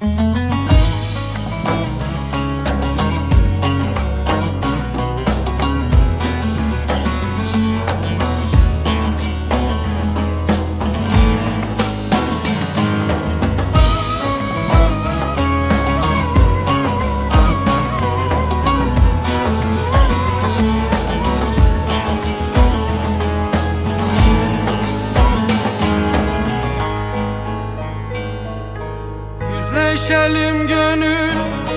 Mm-hmm. Görüşelim gönül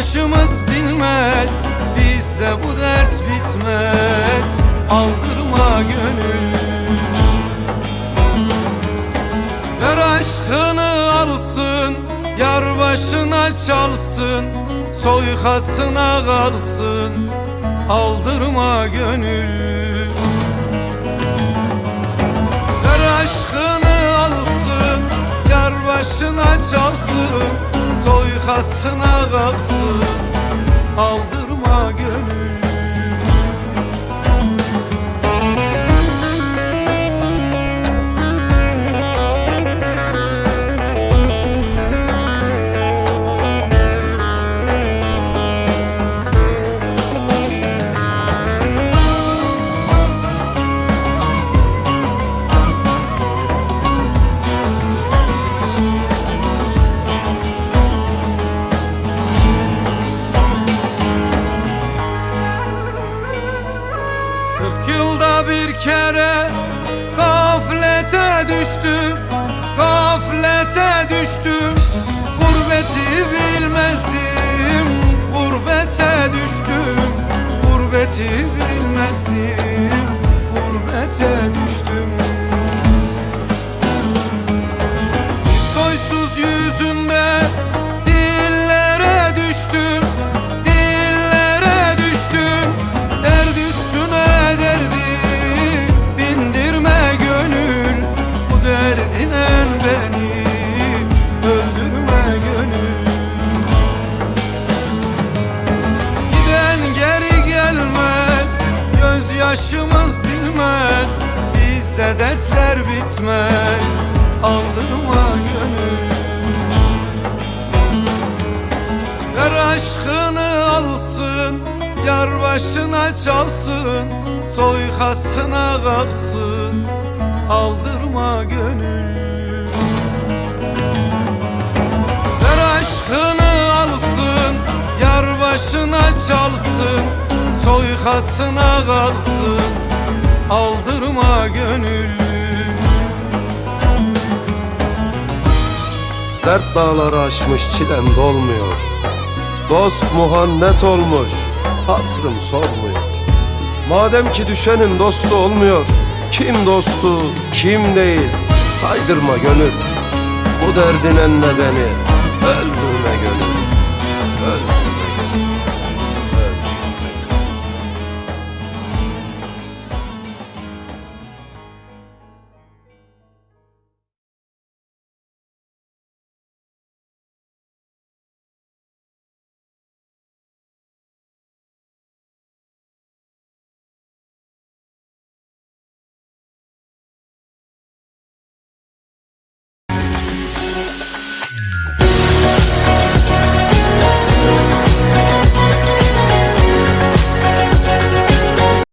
Gözyaşımız dinmez Bizde bu dert bitmez. Aldırma gönül. Ver aşkını alsın Yar başına çalsın Soykasına kalsın. Aldırma gönül. Ver aşkını alsın Yar başına çalsın Soykasına kalsın. Aldırma gönül bir kere gaflete düştüm Gaflete düştüm. Gurbeti bilmezdim Gurbete düştüm. Gurbeti bilmezdim Dertler bitmez. Aldırma gönül Ver aşkını alsın Yar başına çalsın Soykasına kalsın. Aldırma gönül. Ver aşkını alsın Yar başına çalsın Soykasına kalsın Aldırma gönül. Dert dağları aşmış çilem dolmuyor. Dost muhannet olmuş Hatırım sormuyor. Madem ki düşenin dostu olmuyor Kim dostu kim değil Saydırma gönül. Bu derdin enle beni Öldürme gönül. Öldürme